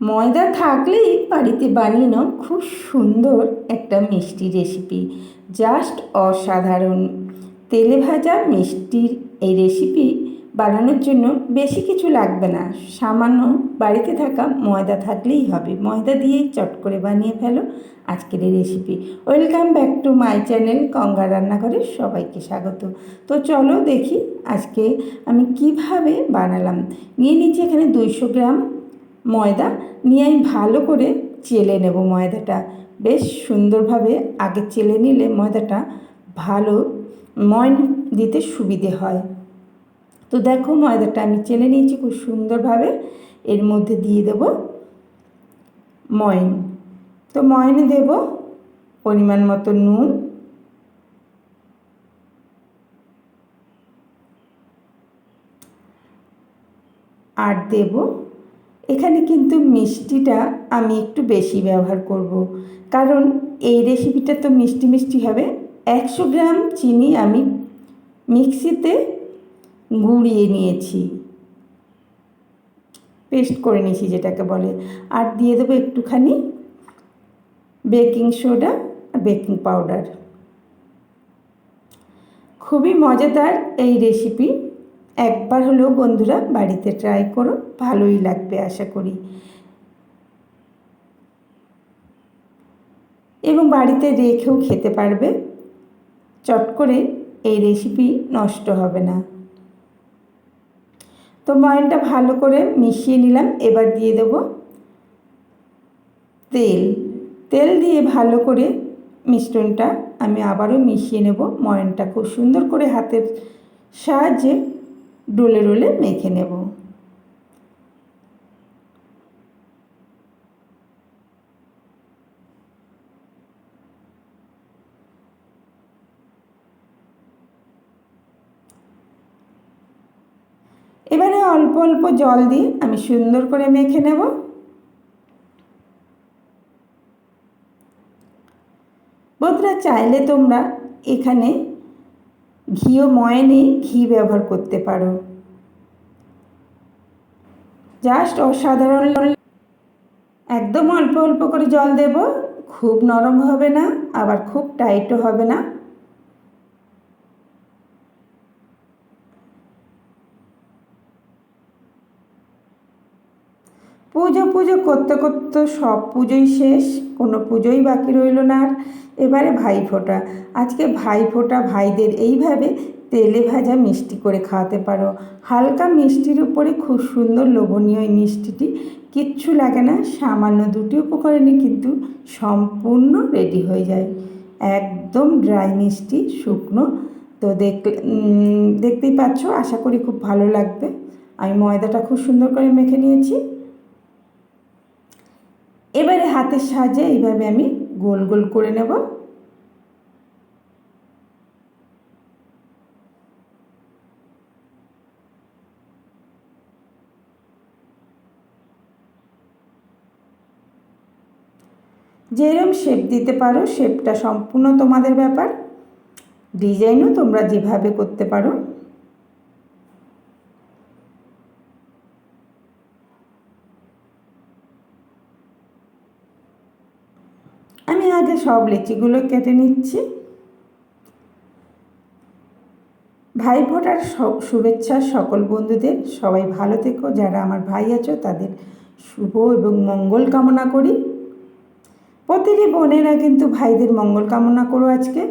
ময়দা থাকলেই বাড়িতে বানিয়ে নাও। খুব সুন্দর একটা মিষ্টি রেসিপি জাস্ট অসাধারণ। তেলে ভাজা মিষ্টির এই রেসিপি বানানোর জন্য বেশি কিছু লাগবে না। সামান্য বাড়িতে থাকা ময়দা থাকলেই হবে। ময়দা দিয়েই চট করে বানিয়ে ফেলো আজকের এই recipe welcome back to my channel Ganga রান্নাঘরে সবাইকে স্বাগত। তো চলো দেখি আজকে আমি কীভাবে বানালাম। নিয়ে নিচ্ছি এখানে দুইশো গ্রাম ময়দা নিয়ে আমি ভালো করে চেলে নেব ময়দাটা। বেশ সুন্দরভাবে আগে চেলে নিলে ময়দাটা ভালো ময়ন দিতে সুবিধে হয়। তো দেখো ময়দাটা আমি চেলে নিয়েছি, খুব সুন্দরভাবে এর মধ্যে দিয়ে দেব ময়ন। তো ময়নে দেব পরিমাণ মতো নুন। আর দেব এখানে কিন্তু মিষ্টিটা আমি একটু বেশি ব্যবহার করব। কারণ এই রেসিপিটা তো মিষ্টি মিষ্টি হবে। একশো গ্রাম চিনি আমি মিক্সিতে গুঁড়িয়ে নিয়েছি। পেস্ট করে নিয়েছি যেটাকে বলে। আর দিয়ে দেবো একটুখানি বেকিং সোডা আর বেকিং পাউডার। খুবই মজাদার এই রেসিপি একবার হলেও বন্ধুরা বাড়িতে ট্রাই করো, ভালোই লাগবে আশা করি। এবং বাড়িতে রেখেও খেতে পারবে। চট করে এই রেসিপি নষ্ট হবে না। তো ময়নটা ভালো করে মিশিয়ে নিলাম, এবার দিয়ে দেব তেল। তেল দিয়ে ভালো করে মিশ্রণটা আমি আবারও মিশিয়ে নেব। ময়নটা খুব সুন্দর করে হাতের সাহায্যে ডোলে ডোলে মেখে নেব। এবারে অল্প অল্প জল দিয়ে আমি সুন্দর করে মেখে নেব। বন্ধুরা, চাইলে তোমরা এখানে ঘিও ময়নে ঘি ব্যবহার করতে পারো। জাস্ট অসাধারণ একদম অল্প অল্প করে জল দেব। খুব নরম হবে না, আবার খুব টাইটও হবে না। পুজো পুজো করতে করতে সব পুজোই শেষ, কোনো পুজোই বাকি রইল না আর। এবারে ভাইফোঁটা আজকে ভাইফোঁটা ভাইদের এইভাবে তেলে ভাজা মিষ্টি করে খাওয়াতে পারো। হালকা মিষ্টির উপরে খুব সুন্দর লোভনীয় এই মিষ্টিটি। কিচ্ছু লাগে না, সামান্য দুটি উপকরণে কিন্তু সম্পূর্ণ রেডি হয়ে যায়। একদম ড্রাই মিষ্টি, শুকনো। তো দেখ দেখতেই পাচ্ছ, আশা করি খুব ভালো লাগবে। আমি ময়দাটা খুব সুন্দর করে মেখে নিয়েছি। এবারে হাতের সাহায্যে এইভাবে আমি গোল গোল করে নেব। যেরম শেপ দিতে পারো শেপটা সম্পূর্ণ তোমাদের ব্যাপার। ডিজাইনও তোমরা যেভাবে করতে পারো আমি আগে সব লিচিগুলো কেটে নিচ্ছি। ভাই ফোটার শুভেচ্ছা সকল বন্ধুদের। সবাই ভালো থেকো। যারা আমার ভাই আছো, তাদের শুভ এবং মঙ্গল কামনা করি। প্রতিটি বোনেরা কিন্তু ভাইদের মঙ্গল কামনা করো আজকে।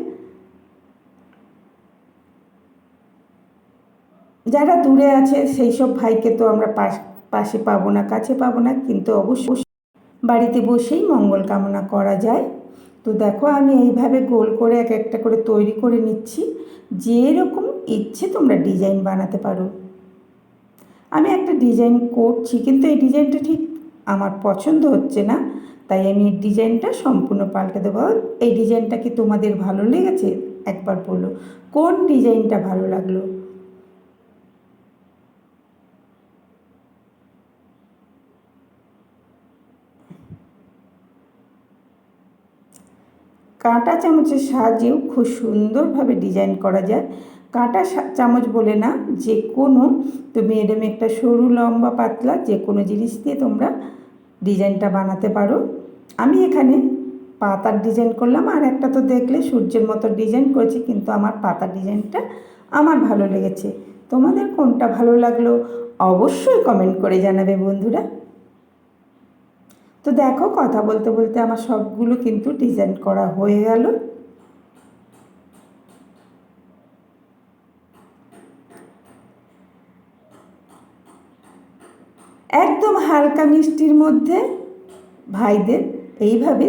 যারা দূরে আছে, সেই সব ভাইকে তো আমরা পাশে পাবো না, কাছে পাবো না, কিন্তু অবশ্যই বাড়িতে বসেই মঙ্গল কামনা করা যায়। তো দেখো আমি এইভাবে গোল করে এক একটা করে তৈরি করে নিচ্ছি। যেরকম ইচ্ছে তোমরা ডিজাইন বানাতে পারো। আমি একটা ডিজাইন করছি কিন্তু এই ডিজাইনটা ঠিক আমার পছন্দ হচ্ছে না। তাই আমি ডিজাইনটা সম্পূর্ণ পাল্টে দেবো। এই ডিজাইনটা কি তোমাদের ভালো লেগেছে? একবার বলো। কোন ডিজাইনটা ভালো লাগল? কাঁটা চামচের সাহায্যেও খুব সুন্দরভাবে ডিজাইন করা যায়। কাঁটা চামচ বলে না যে কোনো তুমি এরম একটা সরু, লম্বা, পাতলা যে কোনো জিনিস দিয়ে তোমরা ডিজাইনটা বানাতে পারো। আমি এখানে পাতার ডিজাইন করলাম, আর একটা তো দেখলে সূর্যের মতো ডিজাইন করেছি, কিন্তু আমার পাতার ডিজাইনটা আমার ভালো লেগেছে। তোমাদের কোনটা ভালো লাগল অবশ্যই কমেন্ট করে জানাবে বন্ধুরা। তো দেখো, কথা বলতে বলতে আমার সবগুলো কিন্তু ডিজাইন করা হয়ে গেল। একদম হালকা মিষ্টির মধ্যে ভাইদের এইভাবে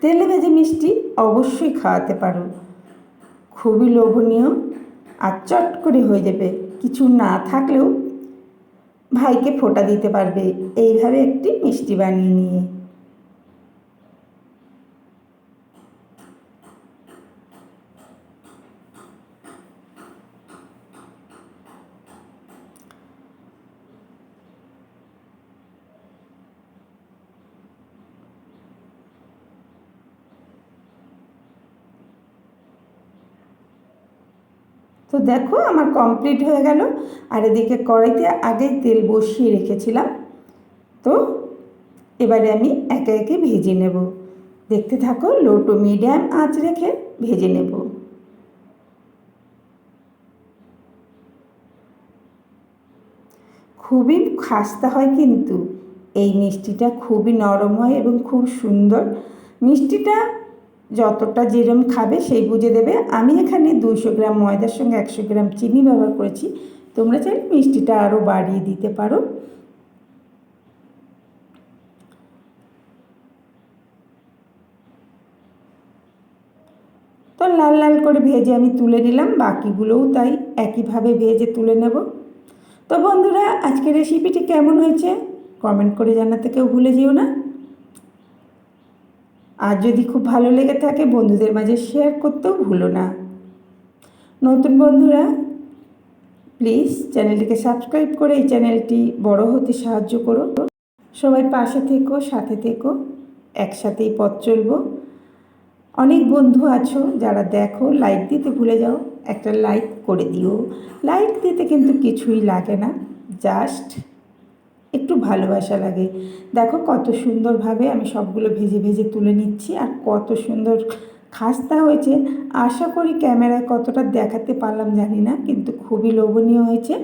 তেলে ভেজে মিষ্টি অবশ্যই খাওয়াতে পারো। খুবই লোভনীয় আর চট করে হয়ে যাবে। কিছু না থাকলেও ভাইকে ফোটা দিতে পারবে। এইভাবে একটি মিষ্টি বানিয়ে নিয়ে। তো দেখো আমার কমপ্লিট হয়ে গেল। আর এদিকে কড়াইতে আগেই তেল বসিয়ে রেখেছিলাম। তো এবারে আমি একে একে ভেজে নেব। দেখতে থাকো লো টু মিডিয়াম আঁচ রেখে ভেজে নেব। খুবই খাস্তা হয় কিন্তু। এই মিষ্টিটা খুবই নরম হয় এবং খুব সুন্দর। মিষ্টিটা যতটা যেরম খাবে সেই বুঝে দেবে। আমি এখানে দুশো গ্রাম ময়দার সঙ্গে একশো গ্রাম চিনি ব্যবহার করেছি। তোমরা চাইলে মিষ্টিটা আরও বাড়িয়ে দিতে পারো। তো লাল লাল করে ভেজে আমি তুলে নিলাম। বাকিগুলোও তাই একইভাবে ভেজে তুলে নেব। তো বন্ধুরা, আজকের রেসিপিটি কেমন হয়েছে? কমেন্ট করে জানাতে কেউ ভুলে যেও না। আর যদি খুব ভালো লেগে থাকে, বন্ধুদের মাঝে শেয়ার করতেও ভুলো না। নতুন বন্ধুরা প্লিজ চ্যানেলটিকে সাবস্ক্রাইব করে এই চ্যানেলটি বড় হতে সাহায্য করো। সবাই পাশে থেকো, সাথে থেকো, একসাথেই পথ চলবো। অনেক বন্ধু আছো যারা দেখো লাইক দিতে ভুলে যাও, একটা লাইক করে দিও। লাইক দিতে কিন্তু কিছুই লাগে না জাস্ট একটু ভালোবাসা লাগে। দেখো কত সুন্দরভাবে আমি সবগুলো ভেজে ভেজে তুলে নিচ্ছি আর কত সুন্দর খাস্তা হয়েছে। আশা করি ক্যামেরায় কতটা দেখাতে পারলাম জানি না, কিন্তু খুবই লোভনীয় হয়েছে।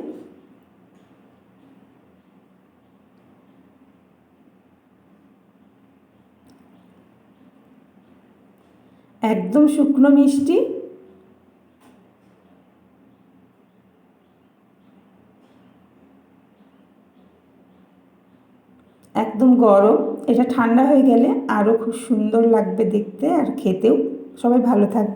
একদম শুকনো মিষ্টি। একদম গরম। এটা ঠান্ডা হয়ে গেলে আরও খুব সুন্দর লাগবে দেখতে আর খেতেও। সবাই ভালো থাকবে